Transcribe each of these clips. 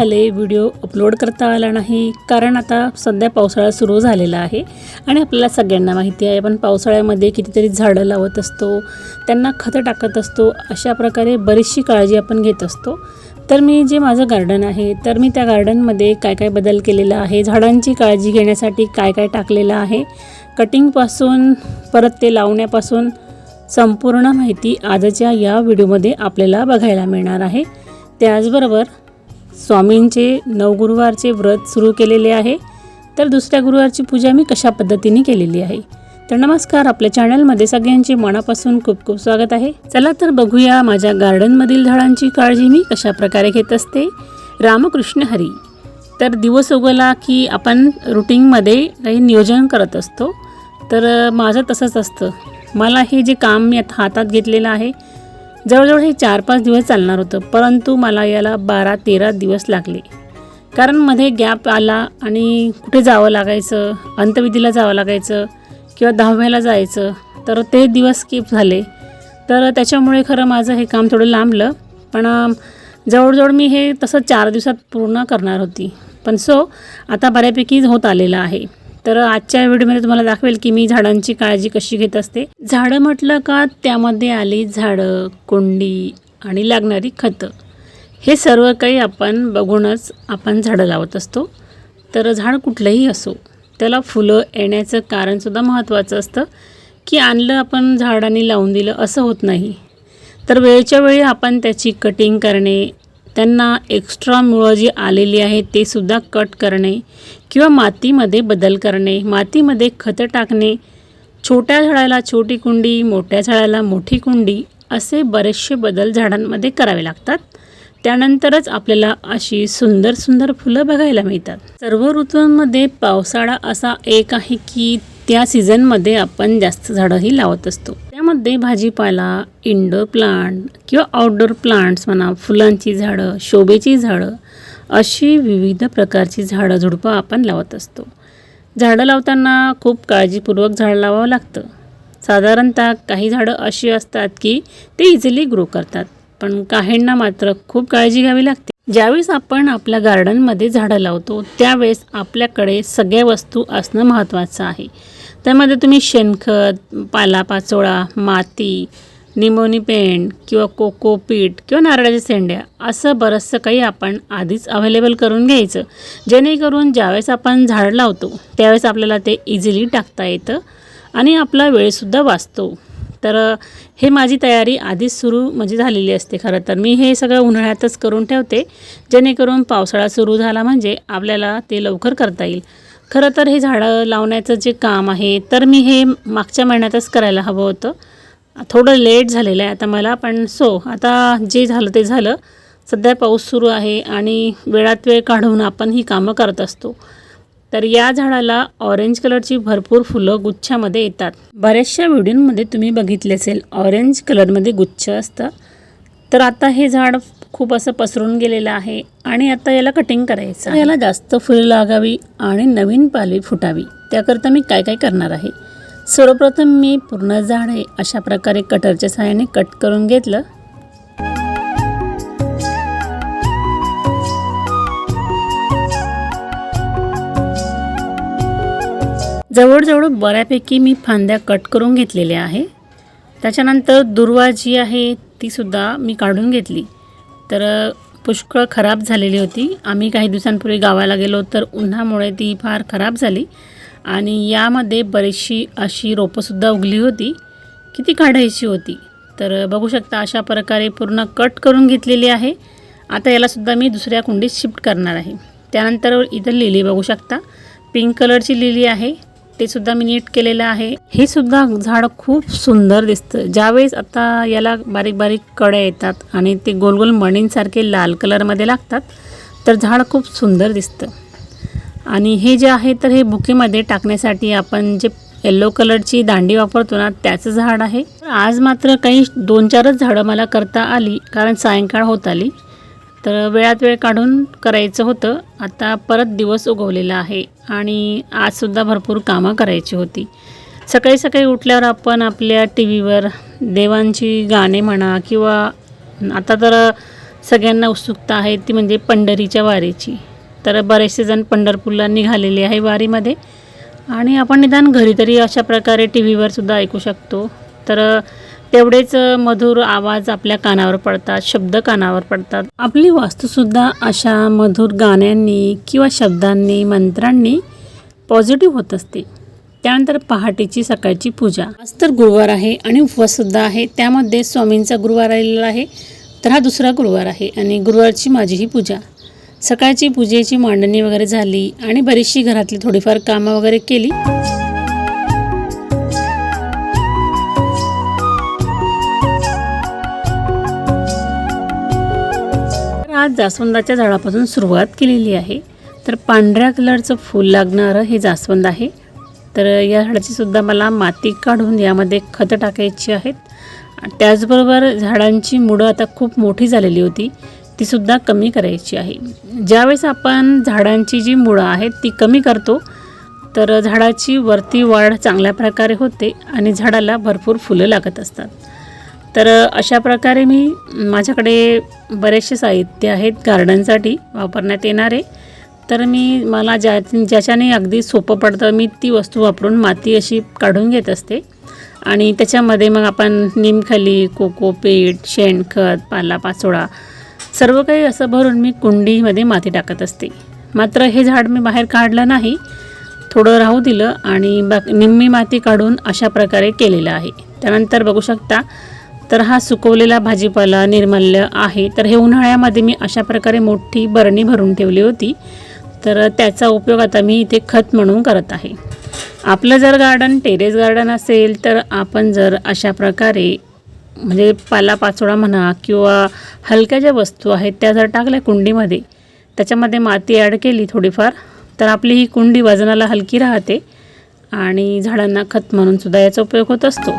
झाले video upload करता आला नाही. कारण आता सध्या पावसाळा सुरू झालेला आहे आणि आपल्याला सगळ्यांना माहिती आहे आपण पावसाळ्यामध्ये कितीतरी झाडं लावत असतो त्यांना खतं टाकत असतो अशा प्रकारे बरीचशी काळजी आपण घेत असतो. तर मी जे माझं गार्डन आहे तर मी त्या गार्डनमध्ये काय काय बदल केलेला आहे झाडांची काळजी घेण्यासाठी काय काय टाकलेलं आहे कटिंगपासून परत ते लावण्यापासून संपूर्ण माहिती आजच्या या व्हिडिओमध्ये आपल्याला बघायला मिळणार आहे. त्याचबरोबर स्वामींचे नवगुरुवारचे व्रत सुरू केलेले आहे. तर दुसऱ्या गुरुवारची पूजा मी कशा पद्धतीने केलेली आहे? तर नमस्कार आपल्या चॅनलमध्ये सगळ्यांचे मनापासून खूप खूप स्वागत आहे. चला तर बघूया माझ्या गार्डनमधील झाडांची काळजी मी कशा प्रकारे घेत असते. रामकृष्ण हरी. तर दिवस उगवला की आपण रुटीनमध्ये काही नियोजन करत असतो. तर माझं तसंच असतं. मला हे जे काम मी आता हातात घेतलेलं आहे जवळजवळ हे चार पाच दिवस चालणार होतं परंतु मला याला बारा तेरा दिवस लागले. कारण मध्ये गॅप आला आणि कुठे जावं लागायचं अंतविधीला जावं लागायचं किंवा दहाव्याला जायचं तर ते दिवस स्किप झाले. तर त्याच्यामुळे खरं माझं हे काम थोडं लांबलं पण जवळजवळ मी हे तसं चार दिवसात पूर्ण करणार होती. पण सो आता बऱ्यापैकी होत आलेलं आहे. तर आजच्या व्हिडिओमध्ये तुम्हाला दाखवेल की मी झाडांची काळजी कशी घेत असते. झाडं म्हटलं का त्यामध्ये आली झाडं कोंडी आणि लागणारी खतं. हे सर्व काही आपण बघूनच आपण झाडं लावत असतो. तर झाड कुठलंही असो त्याला फुलं येण्याचं कारणसुद्धा महत्त्वाचं असतं की आणलं आपण झाडांनी लावून दिलं असं होत नाही. तर वेळच्या वेळी आपण त्याची कटिंग करणे त्यांना एक्स्ट्रा मुळं जी आलेली आहे ते सुद्धा कट करणे किंवा मातीमध्ये बदल करणे मातीमध्ये खतं टाकणे छोट्या झाडाला छोटी कुंडी मोठ्या झाडाला मोठी कुंडी असे बरेचसे बदल झाडांमध्ये करावे लागतात. त्यानंतरच आपल्याला अशी सुंदर सुंदर फुलं बघायला मिळतात. सर्व ऋतूंमध्ये पावसाळा असा एक आहे की त्या सीझनमध्ये आपण जास्त झाडंही लावत असतो. त्यामध्ये भाजीपाला इंडोर प्लांट किंवा आउटडोर प्लांट्स म्हणा फुलांची झाडं शोभेची झाडं अशी विविध प्रकारची झाडं झुडपं आपण लावत असतो. झाडं लावताना खूप काळजीपूर्वक झाड लावावं लागतं. साधारणतः काही झाडं अशी असतात की ते इझिली ग्रो करतात पण काहींना मात्र खूप काळजी घ्यावी लागते. ज्यावेळेस आपण आपल्या गार्डनमध्ये झाडं लावतो त्यावेळेस आपल्याकडे सगळ्या वस्तू असणं महत्त्वाचं आहे. त्यामध्ये तुम्ही शेणखत पालापाचोळा माती निमोनी पेंट किंवा कोकोपीट किंवा नारळाच्या सेंड्या असं बरंचसं काही आपण आधीच अवेलेबल करून घ्यायचं. जेणेकरून ज्यावेळेस आपण झाड लावतो त्यावेळेस आपल्याला ते इझिली टाकता येतं आणि आपला वेळसुद्धा वाचतो. तर हे माझी तयारी आधीच सुरू म्हणजे झालेली असते खरं तर. मी हे सगळं उन्हाळ्यातच करून ठेवते जेणेकरून पावसाळा सुरू झाला म्हणजे आपल्याला ते लवकर करता येईल. खरं तर हे झाडं लावण्याचं जे काम आहे तर मी हे मागच्या महिन्यातच करायला हवं होतं. थोडं लेट झालेलं आहे आता मला पण सो आता जे झालं ते झालं. सध्या पाऊस सुरू आहे आणि वेळात वेळ काढून आपण ही कामं करत असतो. तर या झाडाला ऑरेंज कलरची भरपूर फुलं गुच्छामध्ये येतात. बऱ्याचशा व्हिडिओमध्ये तुम्ही बघितले असेल ऑरेंज कलरमध्ये गुच्छ असतं. तर आता हे झाड खूप असं पसरून गेलेलं आहे आणि आता याला कटिंग करायचं याला जास्त फुलं लागावी आणि नवीन पाली फुटावी. त्याकरता मी काय काय करणार आहे? सर्वप्रथम मी पूर्ण झाड आहे अशा प्रकारे कटरच्या सहाय्याने कट करून घेतलं. जवळजवळ बऱ्यापैकी मी फांद्या कट करून घेतलेल्या आहे. त्याच्यानंतर दुर्वा जी आहे तीसुद्धा मी काढून घेतली. तर पुष्कळ खराब झालेली होती. आम्ही काही दिवसांपूर्वी गावाला गेलो तर उन्हामुळे ती फार खराब झाली. आणि यामध्ये बरीचशी अशी रोपंसुद्धा उगली होती. की ती काढायची होती? तर बघू शकता अशा प्रकारे पूर्ण कट करून घेतलेली आहे. आता यालासुद्धा मी दुसऱ्या कुंडीत शिफ्ट करणार आहे. त्यानंतर इथं लिली बघू शकता. पिंक कलरची लिली आहे. ते सुद्धा मी नीट केलेलं आहे. हे सुद्धा झाड खूप सुंदर दिसतं. ज्यावेळेस आता याला बारीक बारीक कड्या येतात आणि ते गोल गोल मणींसारखे लाल कलरमध्ये लागतात तर झाड खूप सुंदर दिसतं. आणि हे जे आहे तर हे बुकेमध्ये टाकण्यासाठी आपण जे येल्लो कलरची दांडी वापरतो ना त्याचं झाड आहे. आज मात्र काही दोन चारच झाडं मला करता आली कारण सायंकाळ होत आली. तर वेळात वेळ काढून करायचं होतं. आता परत दिवस उगवलेला आहे आणि आजसुद्धा भरपूर कामं करायची होती. सकाळी सकाळी उठल्यावर आपण आपल्या टी व्हीवर देवांची गाणे म्हणा किंवा आता तर सगळ्यांना उत्सुकता आहे ती म्हणजे पंढरीच्या वारीची. तर बरेचसे जण पंढरपूरला निघालेले आहे वारीमध्ये. आणि आपण निदान घरी तरी अशा प्रकारे टी व्हीवर सुद्धा ऐकू शकतो. तर तेवढेच मधुर आवाज आपल्या कानावर पडतात शब्द कानावर पडतात. आपली वास्तूसुद्धा अशा मधुर गाण्यांनी किंवा शब्दांनी मंत्रांनी पॉझिटिव्ह होत असते. त्यानंतर पहाटेची सकाळची पूजा. आज तर गुरुवार आहे आणि उपवाससुद्धा आहे. त्यामध्ये स्वामींचा गुरुवार आलेला आहे. तर हा दुसरा गुरुवार आहे आणि गुरुवारची माझी ही पूजा. सकाळची पूजेची मांडणी वगैरे झाली आणि बरीचशी घरातली थोडीफार कामं वगैरे केली. तर आज जास्वंदाच्या झाडापासून सुरुवात केलेली आहे. तर पांढऱ्या कलरचं फूल लागणारं हे जास्वंद आहे. तर या झाडाची सुद्धा मला माती काढून यामध्ये खतं टाकायची आहेत. त्याचबरोबर झाडांची मुळं आता खूप मोठी झालेली होती. तीसुद्धा कमी करायची आहे. ज्यावेळेस आपण झाडांची जी मुळं आहेत ती कमी करतो तर झाडाची वरती वाढ चांगल्या प्रकारे होते आणि झाडाला भरपूर फुलं लागत असतात. तर अशा प्रकारे मी माझ्याकडे बरेचसे साहित्य आहेत गार्डनसाठी वापरण्यात येणारे. तर मी मला ज्या ज्याच्याने अगदी सोपं पडतं मी ती वस्तू वापरून माती अशी काढून घेत असते. आणि त्याच्यामध्ये मग आपण निमखली कोकोपीठ शेणखत पालापाचोळा सर्व काही असं भरून मी कुंडीमध्ये माती टाकत असते. मात्र हे झाड मी बाहेर काढलं नाही. थोडं राहू दिलं आणि बा निम्मी माती काढून अशा प्रकारे केलेलं आहे. त्यानंतर बघू शकता तर हा सुकवलेला भाजीपाला निर्मल्य आहे. तर हे उन्हाळ्यामध्ये मी अशा प्रकारे मोठी बरणी भरून ठेवली होती. तर त्याचा उपयोग आता मी इथे खत म्हणून करत आहे. आपलं जर गार्डन टेरेस गार्डन असेल तर आपण जर अशा प्रकारे म्हणजे पालापाचोळा म्हणा किंवा हलक्या ज्या वस्तू आहेत त्या जर टाकल्या कुंडीमध्ये त्याच्यामध्ये माती ॲड केली थोडीफार तर आपली ही कुंडी वजनाला हलकी राहते आणि झाडांना खत म्हणून सुद्धा याचा उपयोग होत असतो.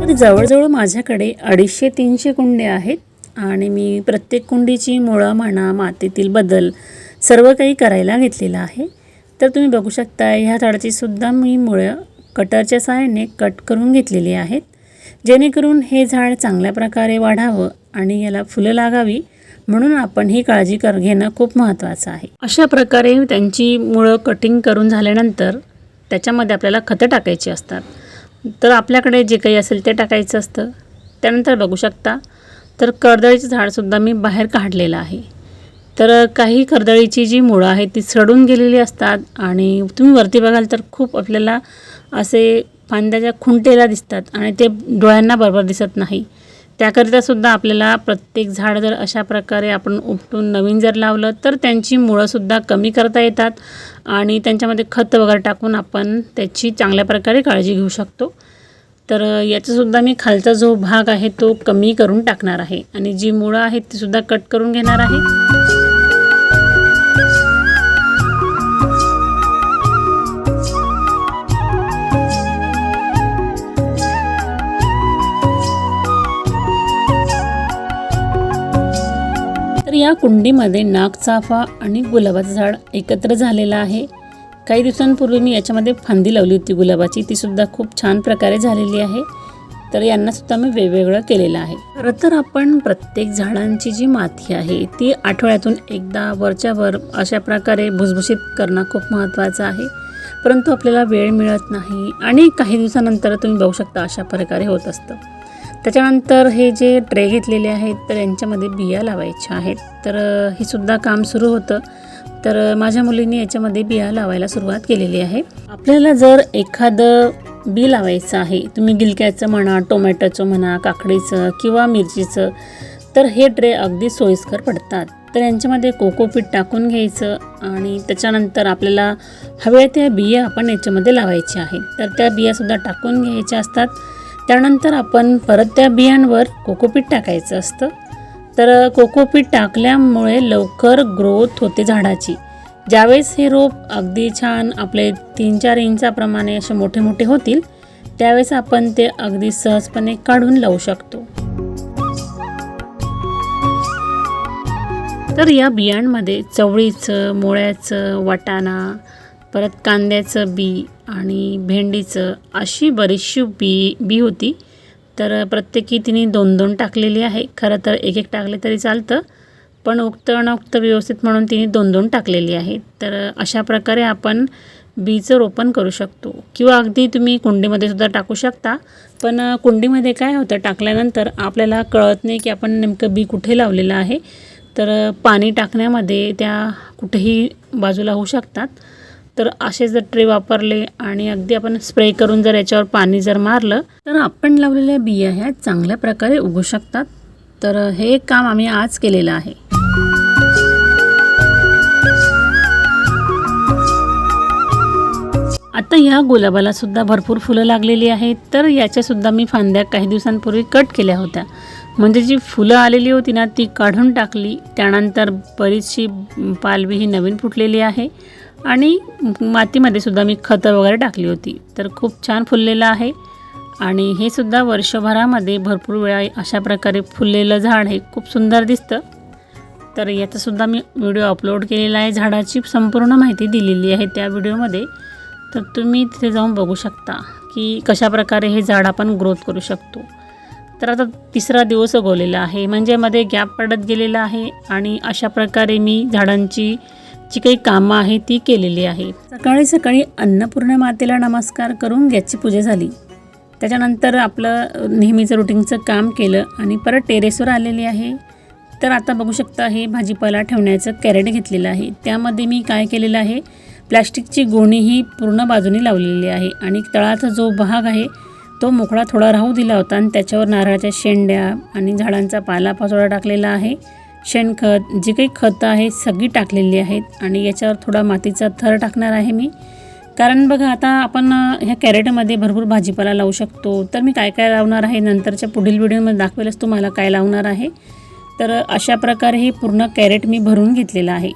तर जवळजवळ माझ्याकडे अडीचशे तीनशे कुंड्या आहेत. आणि मी प्रत्येक कुंडीची मुळं म्हणा मातीतील बदल सर्व काही करायला घेतलेलं आहे. तर तुम्ही बघू शकता ह्या झाडाची सुद्धा मी मुळं कटरच्या सहाय्याने कट करून घेतलेली आहेत. जेणेकरून हे झाड चांगल्या प्रकारे वाढावं आणि याला फुलं लागावी म्हणून आपण ही काळजी कर घेणं खूप महत्त्वाचं आहे. अशा प्रकारे त्यांची मुळं कटिंग करून झाल्यानंतर त्याच्यामध्ये आपल्याला खतं टाकायची असतात. तर आपल्याकडे जे काही असेल ते टाकायचं असतं. त्यानंतर बघू शकता तर कर्दळीचं झाडसुद्धा मी बाहेर काढलेलं आहे. तर काही कर्दळीची जी मुळं आहेत ती सडून गेलेली असतात आणि तुम्ही वरती बघाल तर खूप आपल्याला असे फांद्याच्या खुंटेला दिसतात आणि ते डोळ्यांना बरोबर दिसत नाही. त्याकरिता सुद्धा आपल्याला प्रत्येक झाड जर अशा प्रकारे आपण उपटून नवीन जर लावलं तर त्यांची मुळंसुद्धा कमी करता येतात आणि त्यांच्यामध्ये खत वगैरे टाकून आपण त्याची चांगल्या प्रकारे काळजी घेऊ शकतो. तर याचासुद्धा मी खालचा जो भाग आहे तो कमी करून टाकणार आहे. आणि जी मुळं आहेत तीसुद्धा कट करून घेणार आहे. तर या कुंडीमध्ये नागचाफा आणि गुलाबाचं झाड एकत्र झालेलं आहे. काही दिवसांपूर्वी मी याच्यामध्ये फांदी लावली होती गुलाबाची. तीसुद्धा खूप छान प्रकारे झालेली आहे. तर यांनासुद्धा मी वेगवेगळं केलेलं आहे. खरं तर आपण प्रत्येक झाडांची जी माती आहे ती आठवड्यातून एकदा वरच्या वर अशा प्रकारे भुसभुशीत करणं खूप महत्त्वाचं आहे. परंतु आपल्याला वेळ मिळत नाही आणि काही दिवसानंतर तुम्ही बघू शकता अशा प्रकारे होत असतं. त्याच्यानंतर हे जे ट्रे घेतलेले आहेत तर यांच्यामध्ये बिया लावायच्या आहेत. तर हे सुद्धा काम सुरू होतं. तर माझ्या मुलींनी याच्यामध्ये बिया लावायला सुरुवात केलेली आहे. आपल्याला जर एखादं बी लावायचं आहे तुम्ही गिलक्याचं म्हणा टोमॅटोचं म्हणा काकडीचं किंवा मिरचीचं तर हे ट्रे अगदी सोयीस्कर पडतात. तर यांच्यामध्ये कोकोपीट टाकून घ्यायचं आणि त्याच्यानंतर आपल्याला हव्या त्या बिया आपण याच्यामध्ये लावायच्या आहेत. तर त्या बियासुद्धा टाकून घ्यायच्या असतात. त्यानंतर आपण परत त्या बियांवर कोकोपीट टाकायचं असतं. तर कोकोपीट टाकल्यामुळे लवकर ग्रोथ होते झाडाची. ज्यावेळेस हे रोप अगदी छान आपले तीन चार इंचाप्रमाणे असे मोठे मोठे होतील त्यावेळेस आपण ते अगदी सहजपणे काढून लावू शकतो. तर या बियांमध्ये चवळीचं मुळ्याचं वाटाणा परत कांद्याचं बी आणि भेंडीचं अशी बरीचशी बी बी होती. तर प्रत्येकी तिने दोन दोन टाकलेली आहे. खरं तर एक एक टाकले तरी चालतं. पण उक्त अनउक्त व्यवस्थित म्हणून तिने दोन दोन टाकलेली आहे. तर अशा प्रकारे आपण बीचं रोपण करू शकतो. किंवा अगदी तुम्ही कुंडीमध्ये सुद्धा टाकू शकता. पण कुंडीमध्ये काय होतं टाकल्यानंतर आपल्याला कळत नाही की आपण नेमकं बी कुठे लावलेलं आहे. तर पाणी टाकण्यामध्ये त्या कुठेही बाजूला होऊ शकतात. तर असे जर ट्रे वापरले आणि अगदी आपण स्प्रे करून जर याच्यावर पाणी जर मारलं तर आपण लावलेल्या बिया ह्या चांगल्या प्रकारे उगू शकतात. तर हे काम आम्ही आज केलेलं आहे. आता ह्या गुलाबाला सुद्धा भरपूर फुलं लागलेली आहेत. तर याच्यासुद्धा मी फांद्या काही दिवसांपूर्वी कट केल्या होत्या. म्हणजे जी फुलं आलेली होती ना ती काढून टाकली. त्यानंतर बरीचशी पालवी ही नवीन फुटलेली आहे. आणि मातीमध्ये सुद्धा मी खतं वगैरे टाकली होती. तर खूप छान फुललेलं आहे. आणि हे सुद्धा वर्षभरामध्ये भरपूर वेळा अशा प्रकारे फुललेलं झाड हे खूप सुंदर दिसतं. तर याचासुद्धा मी व्हिडिओ अपलोड केलेला आहे. झाडाची संपूर्ण माहिती दिलेली आहे त्या व्हिडिओमध्ये. तर तुम्ही तिथे जाऊन बघू शकता की कशाप्रकारे हे झाड आपण ग्रोथ करू शकतो. तर आता तिसरा दिवस उगवलेला आहे. म्हणजे मध्ये गॅप पडत गेलेला आहे आणि अशा प्रकारे मी झाडांची जी काही कामं आहे ती केलेली आहे. सकाळी सकाळी अन्नपूर्ण मातेला नमस्कार करून गॅसची पूजा झाली. त्याच्यानंतर आपलं नेहमीचं रुटीनचं काम केलं आणि परत टेरेसवर आलेली आहे. तर आता बघू शकता हे भाजीपाला ठेवण्याचं कॅरेट घेतलेलं आहे. त्यामध्ये मी काय केलेलं आहे? प्लॅस्टिकची गोणी ही पूर्ण बाजूने लावलेली आहे आणि तळाचा जो भाग आहे तो मोकळा थोडा राहू दिला होता आणि त्याच्यावर नारळाच्या शेंड्या आणि झाडांचा पालापाचोळा टाकलेला आहे. शेणखत जी काही खतं आहे सगळी टाकलेली आहेत आणि याच्यावर थोडा मातीचा थर टाकणार आहे मी. कारण बघा आता आपण ह्या कॅरेटमध्ये भरपूर भाजीपाला लावू शकतो. तर मी काय काय लावणार आहे? नंतरच्या पुढील व्हिडिओमध्ये दाखवेलच तुम्हाला काय लावणार आहे. तर अशा प्रकारे हे पूर्ण कॅरेट मी भरून घेतलेलं आहे.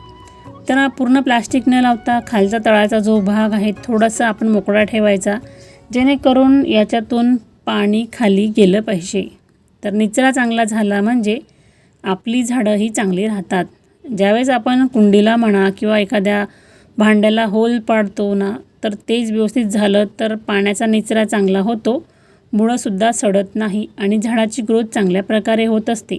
तर पूर्ण प्लास्टिक न लावता खालचा तळाचा जो भाग आहे थोडासा आपण मोकळा ठेवायचा. जेणेकरून याच्यातून पाणी खाली गेलं पाहिजे. तर निचरा चांगला झाला म्हणजे आपली झाडं ही चांगली राहतात. ज्यावेळेस आपण कुंडीला म्हणा किंवा एखाद्या भांड्याला होल पाडतो ना तर तेच व्यवस्थित झालं तर पाण्याचा निचरा चांगला होतो. मुळंसुद्धा सडत नाही आणि झाडाची ग्रोथ चांगल्या प्रकारे होत असते.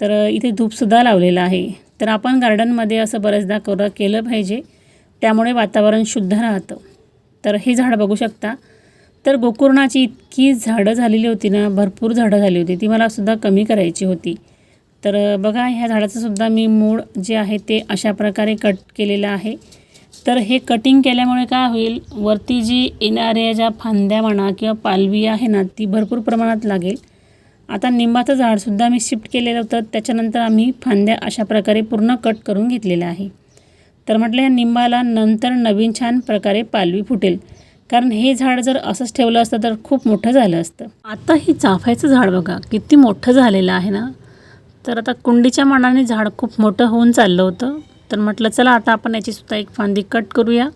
तर इथे धूपसुद्धा लावलेलं आहे. तर आपण गार्डनमध्ये असं बऱ्याचदा कर केलं पाहिजे. त्यामुळे वातावरण शुद्ध राहतं. तर हे झाड बघू शकता. तर गोकुर्णाची इतकी झाडं झालेली होती ना भरपूर झाडं झाली होती. ती मला सुद्धा कमी करायची होती. तर बघा ह्या झाडाचं सुद्धा मी मूळ जे आहे ते अशा प्रकारे कट केलेलं आहे. तर हे कटिंग केल्यामुळे काय होईल वरती जी येणाऱ्या ज्या फांद्या म्हणा किंवा पालवी आहे ना ती भरपूर प्रमाणात लागेल. आता निंबाचं झाडसुद्धा मी शिफ्ट केलेलं होतं. त्याच्यानंतर आम्ही फांद्या अशा प्रकारे पूर्ण कट करून घेतलेलं आहे. तर म्हटलं या निंबाला नंतर नवीन छान प्रकारे पालवी फुटेल. कारण हे झाड जर असंच ठेवलं असतं तर खूप मोठं झालं असतं. आता ही चाफ्याचं झाड बघा किती मोठं झालेलं आहे ना? तर आता कुंडीच्या मानाने झाड खूप मोठं होऊन चाललं होतं. तर म्हटलं चला आता आपण याचीसुद्धा एक फांदी कट करूया.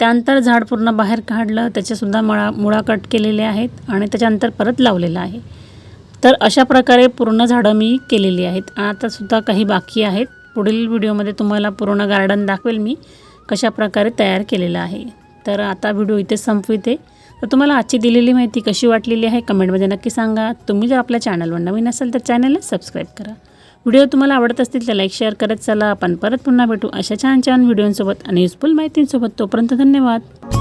त्यानंतर झाड पूर्ण बाहेर काढलं त्याच्यासुद्धा मळा मुळा कट केलेले आहेत आणि त्याच्यानंतर परत लावलेलं आहे. तर अशा प्रकारे पूर्ण झाडं मी केलेली आहेत. आतासुद्धा काही बाकी आहेत. पुढील व्हिडिओमध्ये तुम्हाला पूर्ण गार्डन दाखवेल मी कशा प्रकारे तयार केलेलं आहे. तर आता व्हिडिओ इथे संपविते. तर तुम्हाला आजची दिलेली माहिती कशी वाटलेली आहे कमेंटमध्ये नक्की सांगा. तुम्ही जर आपल्या चॅनलवर नवीन असाल तर चॅनलला सबस्क्राईब करा. व्हिडिओ तुम्हाला आवडत असतील तर लाईक शेअर करत चला. आपण परत पुन्हा भेटू अशा छान छान व्हिडिओंसोबत आणि युजफुल माहितींसोबत. तोपर्यंत धन्यवाद.